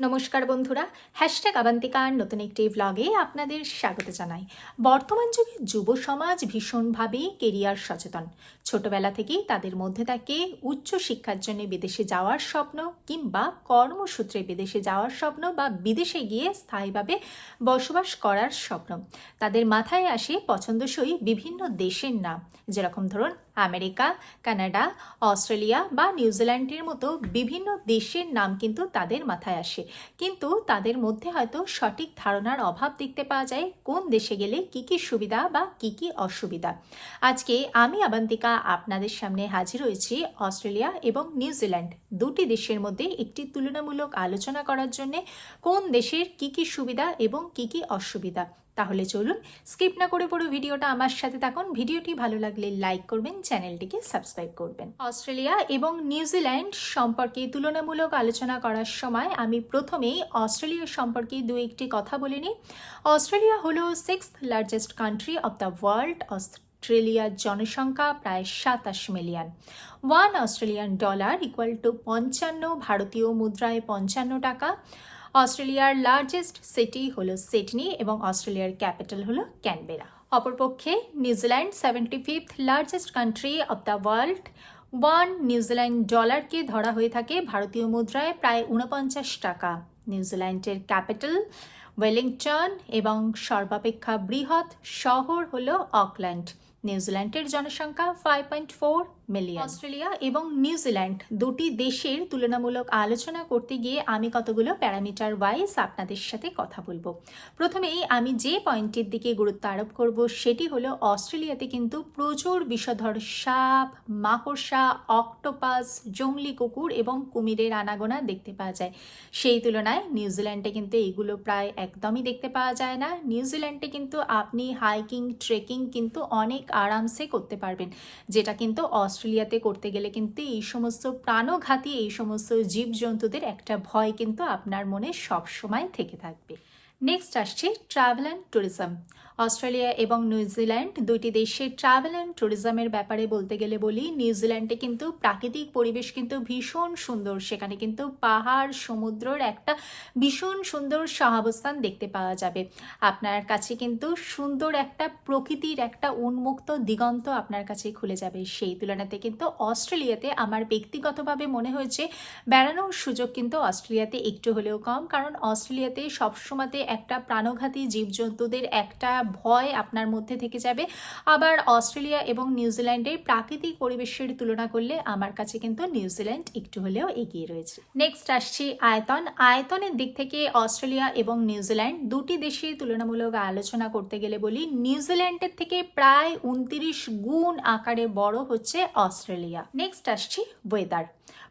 নমস্কার বন্ধুরা হ্যাশট্যাগ আবান্তিকার নতুন একটি ভ্লগে আপনাদের স্বাগত জানাই। বর্তমান যুগে যুব সমাজ ভীষণভাবে কেরিয়ার সচেতন। ছোটবেলা থেকেই তাদের মধ্যে থাকে উচ্চ শিক্ষার জন্য বিদেশে যাওয়ার স্বপ্ন কিংবা কর্মসূত্রে বিদেশে যাওয়ার স্বপ্ন বা বিদেশে গিয়ে স্থায়ীভাবে বসবাস করার স্বপ্ন। তাদের মাথায় আসে পছন্দসই বিভিন্ন দেশের নাম। যেরকম ধরুন আমেরিকা, কানাডা, অস্ট্রেলিয়া বা নিউজিল্যান্ডের মতো বিভিন্ন দেশের নাম কিন্তু তাদের মাথায় আসে। কিন্তু তাদের মধ্যে হয়তো সঠিক ধারণার অভাব দেখতে পাওয়া যায়, কোন দেশে গেলে কি কি সুবিধা বা কি কি অসুবিধা। আজকে আমি আবান্তিকা আপনাদের সামনে হাজির হয়েছি অস্ট্রেলিয়া এবং নিউজিল্যান্ড দুটি দেশের মধ্যে একটি তুলনামূলক আলোচনা করার জন্য, কোন দেশের কি কি সুবিধা এবং কি কি অসুবিধা। তাহলে চলুন স্কিপ না করে পুরো ভিডিওটা আমার সাথে থাকুন। ভিডিওটি ভালো লাগলে লাইক করবেন, চ্যানেলটিকে সাবস্ক্রাইব করবেন। অস্ট্রেলিয়া এবং নিউজিল্যান্ড সম্পর্কে তুলনামূলক আলোচনা করার সময় আমি প্রথমেই অস্ট্রেলিয়া সম্পর্কে দু একটি কথা বলে নিই। অস্ট্রেলিয়া হলো six largest country of the world অস্ট্রেলিয়ার জনসংখ্যা প্রায় সাতাশ million one Australian dollar equal to পঞ্চান্ন ভারতীয় মুদ্রায় পঞ্চান্ন টাকা। অস্ট্রেলিয়ার লার্জেস্ট সিটি হলো সিডনি এবং অস্ট্রেলিয়ার ক্যাপিটাল হলো ক্যানবেরা। অপরপক্ষে New Zealand seventy fifth largest country of the world one New Zealand ডলারকে ধরা হয়ে থাকে ভারতীয় মুদ্রায় প্রায় উনপঞ্চাশ টাকা। নিউজিল্যান্ডের ক্যাপিটাল ওয়েলিংটন এবং সর্বাপেক্ষা বৃহৎ শহর হলো অকল্যান্ড। নিউজিল্যান্ডের জনসংখ্যা five point four million Australia এবং নিউজিল্যান্ড দুটি দেশের তুলনামূলক আলোচনা করতে গিয়ে আমি কতগুলো প্যারামিটার ওয়াইজ আপনাদের সাথে কথা বলব। প্রথমেই আমি যে পয়েন্টের দিকে গুরুত্ব আরোপ করব সেটি হলো অস্ট্রেলিয়াতে কিন্তু প্রচুর বিষধর সাপ, মাকড়সা, অক্টোপাস জংলি কুকুর এবং কুমিরের আনাগোনা দেখতে পাওয়া যায়। সেই তুলনায় নিউজিল্যান্ডে কিন্তু এগুলো প্রায় একদমই দেখতে পাওয়া যায় না। নিউজিল্যান্ডে কিন্তু আপনি হাইকিং ট্রেকিং কিন্তু অনেক আরামসে করতে পারবেন। যেটা কিন্তু অস্ট্রেলিয়াতে করতে গেলে কিন্তু এই সমস্ত প্রাণঘাতী, এই সমস্ত জীবজন্তুদের একটা ভয় কিন্তু আপনার মনে সবসময় থেকে থাকবে। নেক্সট আসছে ট্রাভেল অ্যান্ড ট্যুরিজম অস্ট্রেলিয়া এবং নিউজিল্যান্ড দুইটি দেশের ট্রাভেল অ্যান্ড ট্যুরিজমের ব্যাপারে বলতে গেলে বলি নিউজিল্যান্ডে কিন্তু প্রাকৃতিক পরিবেশ কিন্তু ভীষণ সুন্দর। সেখানে কিন্তু পাহাড়, সমুদ্রর একটা ভীষণ সুন্দর সহাবস্থান দেখতে পাওয়া যাবে। আপনার কাছে কিন্তু সুন্দর একটা প্রকৃতির একটা উন্মুক্ত দিগন্ত আপনার কাছে খুলে যাবে। সেই তুলনাতে কিন্তু অস্ট্রেলিয়াতে আমার ব্যক্তিগতভাবে মনে হয়েছে, বেড়ানোর সুযোগ কিন্তু অস্ট্রেলিয়াতে একটু হলেও কম। কারণ অস্ট্রেলিয়াতে সবসময়তে একটা প্রাণঘাতী জীবজন্তুদের একটা ভয় আপনার মধ্যে থেকে যাবে। আবার অস্ট্রেলিয়া এবং নিউজিল্যান্ডের প্রাকৃতিক পরিবেশের তুলনা করলে আমার কাছে কিন্তু নিউজিল্যান্ড একটু হলেও এগিয়ে রয়েছে। নেক্সট আসছি আয়তন। আয়তনের দিক থেকে অস্ট্রেলিয়া এবং নিউজিল্যান্ড দুটি দেশে তুলনামূলক আলোচনা করতে গেলে বলি নিউজিল্যান্ডের থেকে প্রায় উনত্রিশ গুণ আকারে বড় হচ্ছে অস্ট্রেলিয়া। নেক্সট আসছি ওয়েদার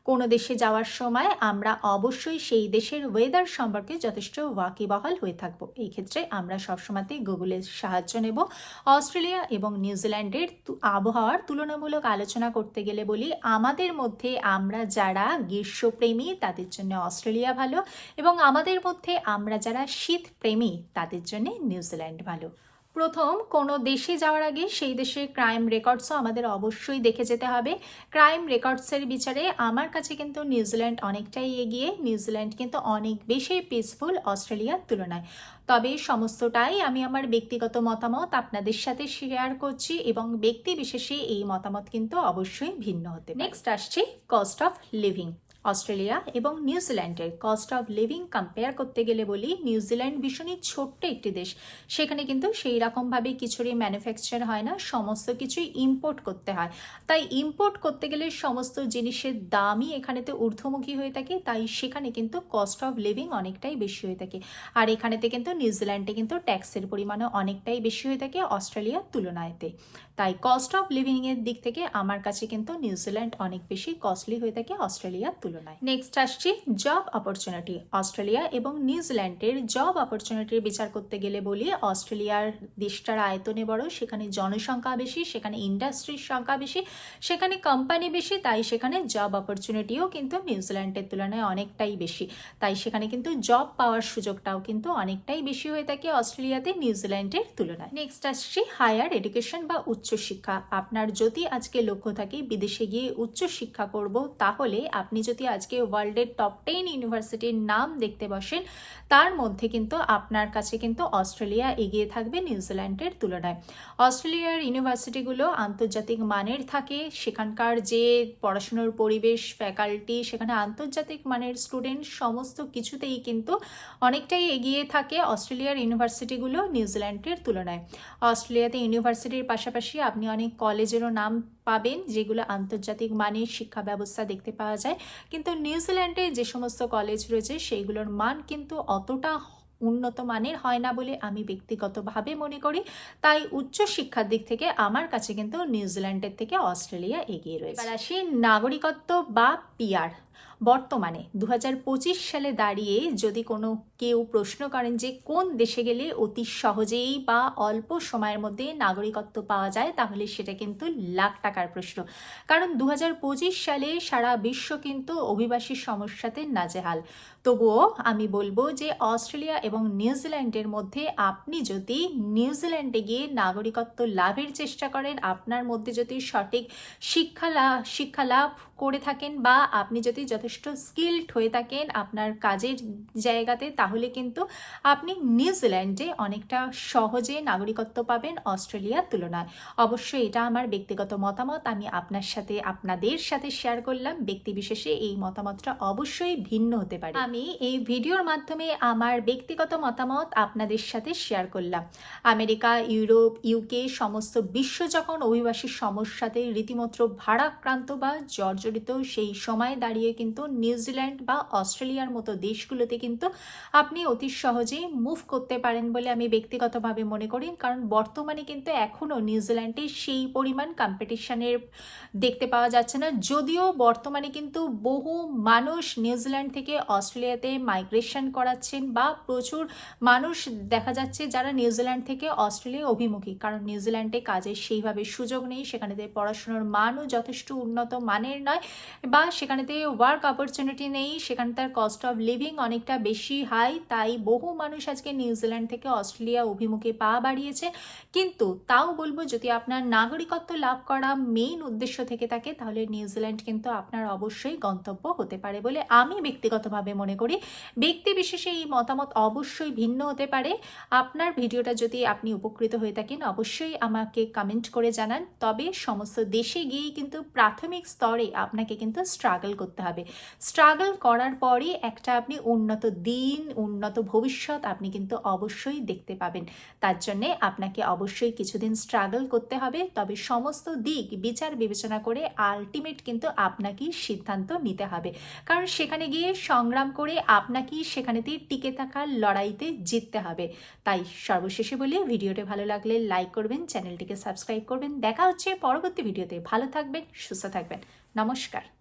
কোনো দেশে যাওয়ার সময় আমরা অবশ্যই সেই দেশের ওয়েদার সম্পর্কে যথেষ্ট ওয়াকিবহাল হয়ে থাকব। এই ক্ষেত্রে আমরা সবসময়তেই গুগলের সাহায্য নেব। অস্ট্রেলিয়া এবং নিউজিল্যান্ডের আবহাওয়ার তুলনামূলক আলোচনা করতে গেলে বলি, আমাদের মধ্যে আমরা যারা গ্রীষ্মপ্রেমী, তাদের জন্য অস্ট্রেলিয়া ভালো এবং আমাদের মধ্যে আমরা যারা শীতপ্রেমী, তাদের জন্য নিউজিল্যান্ড ভালো। প্রথম কোনো দেশে যাওয়ার আগে সেই দেশের ক্রাইম রেকর্ডসও আমাদের অবশ্যই দেখে যেতে হবে। ক্রাইম রেকর্ডসের বিচারে আমার কাছে কিন্তু নিউজিল্যান্ড অনেকটাই এগিয়ে, নিউজিল্যান্ড কিন্তু অনেক বেশি পিসফুল অস্ট্রেলিয়ার তুলনায়। তবে সমস্তটাই আমি আমার ব্যক্তিগত মতামত আপনাদের সাথে শেয়ার করছি এবং ব্যক্তি বিশেষে এই মতামত কিন্তু অবশ্যই ভিন্ন হতে নেক্সট আসছে কস্ট অফ লিভিং অস্ট্রেলিয়া এবং নিউজিল্যান্ডের কস্ট অফ লিভিং কম্পেয়ার করতে গেলে বলি নিউজিল্যান্ড ভীষণই ছোট্ট একটি দেশ। সেখানে কিন্তু সেই রকমভাবে কিছুরই ম্যানুফ্যাকচার হয় না, সমস্ত কিছুই ইম্পোর্ট করতে হয়। তাই ইম্পোর্ট করতে গেলে সমস্ত জিনিসের দামই এখানেতে ঊর্ধ্বমুখী হয়ে থাকে, তাই সেখানে কিন্তু কস্ট অফ লিভিং অনেকটাই বেশি হয়ে থাকে। আর এখানেতে কিন্তু নিউজিল্যান্ডে কিন্তু ট্যাক্সের পরিমাণও অনেকটাই বেশি হয়ে থাকে অস্ট্রেলিয়ার তুলনায়তে। তাই কস্ট অফ লিভিংয়ের দিক থেকে আমার কাছে কিন্তু নিউজিল্যান্ড অনেক বেশি কস্টলি হয়ে থাকে অস্ট্রেলিয়ার তুলনায়। নেক্সট আসছি জব অপরচুনিটি অস্ট্রেলিয়া এবং নিউজিল্যান্ডের জব অপরচুনিটির বিচার করতে গেলে বলি, অস্ট্রেলিয়ার দেশটার আয়তনে বড়, সেখানে জনসংখ্যা বেশি, সেখানে ইন্ডাস্ট্রির সংখ্যা বেশি, সেখানে কোম্পানি বেশি, তাই সেখানে জব অপরচুনিটিও কিন্তু নিউজিল্যান্ডের তুলনায় অনেকটাই বেশি। তাই সেখানে কিন্তু জব পাওয়ার সুযোগটাও কিন্তু অনেকটাই বেশি হয়ে থাকে অস্ট্রেলিয়াতে নিউজিল্যান্ডের তুলনায়। নেক্সট আসছি হায়ার এডুকেশন বা উচ্চশিক্ষা আপনার যদি আজকে লক্ষ্য থাকে বিদেশে গিয়ে উচ্চশিক্ষা করব, তাহলে আপনি যদি আজকে ওয়ার্ল্ডের টপ টেন ইউনিভার্সিটির নাম দেখতে বসেন। তার মধ্যে কিন্তু আপনার কাছে কিন্তু অস্ট্রেলিয়া এগিয়ে থাকবে নিউজিল্যান্ডের তুলনায়। অস্ট্রেলিয়ার ইউনিভার্সিটিগুলো আন্তর্জাতিক মানের থাকে। সেখানকার যে পড়াশুনোর পরিবেশ ফ্যাকাল্টি সেখানে আন্তর্জাতিক মানের স্টুডেন্ট সমস্ত কিছুতেই কিন্তু অনেকটাই এগিয়ে থাকে অস্ট্রেলিয়ার ইউনিভার্সিটিগুলো নিউজিল্যান্ডের তুলনায়। অস্ট্রেলিয়াতে ইউনিভার্সিটির পাশাপাশি আপনি অনেক কলেজেরও নাম পাবেন, যেগুলো আন্তর্জাতিক মানের শিক্ষা ব্যবস্থা দেখতে পাওয়া যায়। কিন্তু নিউজিল্যান্ডে যে সমস্ত কলেজ রয়েছে, সেইগুলোর মান কিন্তু অতটা উন্নত মানের হয় না বলে আমি ব্যক্তিগতভাবে মনে করি। তাই উচ্চ শিক্ষার দিক থেকে আমার কাছে কিন্তু নিউজিল্যান্ডের থেকে অস্ট্রেলিয়া এগিয়ে রয়েছে। এবার আসি নাগরিকত্ব বা পিআর বর্তমানে দু হাজার পঁচিশ সালে দাঁড়িয়ে যদি কোনো কেউ প্রশ্ন করেন যে কোন দেশে গেলে অতি সহজেই বা অল্প সময়ের মধ্যে নাগরিকত্ব পাওয়া যায়, তাহলে সেটা কিন্তু লাখ টাকার প্রশ্ন। কারণ দু হাজার পঁচিশ সালে সারা বিশ্ব কিন্তু অভিবাসীর সমস্যাতে নাজেহাল। তবুও আমি বলব যে অস্ট্রেলিয়া এবং নিউজিল্যান্ডের মধ্যে আপনি যদি নিউজিল্যান্ডে গিয়ে নাগরিকত্ব লাভের চেষ্টা করেন, আপনার মধ্যে যদি সঠিক শিক্ষা শিক্ষা লাভ করে থাকেন বা আপনি যদি যথেষ্ট স্কিলড হয়ে থাকেন আপনার কাজের জায়গাতে, তাহলে কিন্তু আপনি নিউজিল্যান্ডে অনেকটা সহজে নাগরিকত্ব পাবেন অস্ট্রেলিয়ার তুলনায়। অবশ্যই এটা আমার ব্যক্তিগত মতামত, আমি আপনার সাথে, আপনাদের সাথে শেয়ার করলাম। ব্যক্তি বিশেষে এই মতামতটা অবশ্যই ভিন্ন হতে পারে। আমি এই ভিডিওর মাধ্যমে আমার ব্যক্তিগত মতামত আপনাদের সাথে শেয়ার করলাম। আমেরিকা, ইউরোপ ইউকে সমস্ত বিশ্ব যখন অভিবাসীর সমস্যাতে রীতিমতো ভারাক্রান্ত বা জর্জরিত সেই সময় দাঁড়িয়ে কিন্তু নিউজিল্যান্ড বা অস্ট্রেলিয়ার মতো দেশগুলোতে কিন্তু আপনি অতি সহজেই মুভ করতে পারেন বলে আমি ব্যক্তিগতভাবে মনে করি। কারণ বর্তমানে কিন্তু এখনও নিউজিল্যান্ডে সেই পরিমাণ কম্পিটিশনের দেখতে পাওয়া যাচ্ছে না। যদিও বর্তমানে কিন্তু বহু মানুষ নিউজিল্যান্ড থেকে অস্ট্রেলিয়াতে মাইগ্রেশন করাচ্ছেন বা প্রচুর মানুষ দেখা যাচ্ছে যারা নিউজিল্যান্ড থেকে অস্ট্রেলিয়া অভিমুখী। কারণ নিউজিল্যান্ডে কাজের সেইভাবে সুযোগ নেই, সেখানেতে পড়াশোনার মানও যথেষ্ট উন্নত মানের নয় বা সেখানেতে ওয়ার্ক অপরচুনিটি নেই সেখানকার কস্ট অফ লিভিং অনেকটা বেশি হাই তাই বহু মানুষ আজকে নিউজিল্যান্ড থেকে অস্ট্রেলিয়া অভিমুখে পা বাড়িয়েছে। কিন্তু তাও বলব, যদি আপনার নাগরিকত্ব লাভ করা মেইন উদ্দেশ্য থেকে থাকে, তাহলে নিউজিল্যান্ড কিন্তু আপনার অবশ্যই গন্তব্য হতে পারে বলে আমি ব্যক্তিগতভাবে মনে করি। ব্যক্তি বিশেষে এই মতামত অবশ্যই ভিন্ন হতে পারে। আপনার ভিডিওটা যদি আপনি উপকৃত হয়ে থাকেন, অবশ্যই আমাকে কমেন্ট করে জানান। তবে সমস্ত দেশে গিয়েই কিন্তু প্রাথমিক স্তরে আপনাকে কিন্তু স্ট্রাগল করতে হবে। স্ট্রাগল করার পরই একটা আপনি উন্নত দিন, উন্নত ভবিষ্যৎ আপনি কিন্তু অবশ্যই দেখতে পাবেন। তার জন্যে আপনাকে অবশ্যই কিছুদিন স্ট্রাগল করতে হবে। তবে সমস্ত দিক বিচার বিবেচনা করে আলটিমেট কিন্তু আপনাকেই সিদ্ধান্ত নিতে হবে। কারণ সেখানে গিয়ে সংগ্রাম করে আপনাকেই সেখানেতে টিকে থাকার লড়াইতে জিততে হবে। তাই সর্বশেষে বলি, ভিডিওটি ভালো লাগলে লাইক করবেন, চ্যানেলটিকে সাবস্ক্রাইব করবেন। দেখা হচ্ছে পরবর্তী ভিডিওতে। ভালো থাকবেন, সুস্থ থাকবেন। নমস্কার।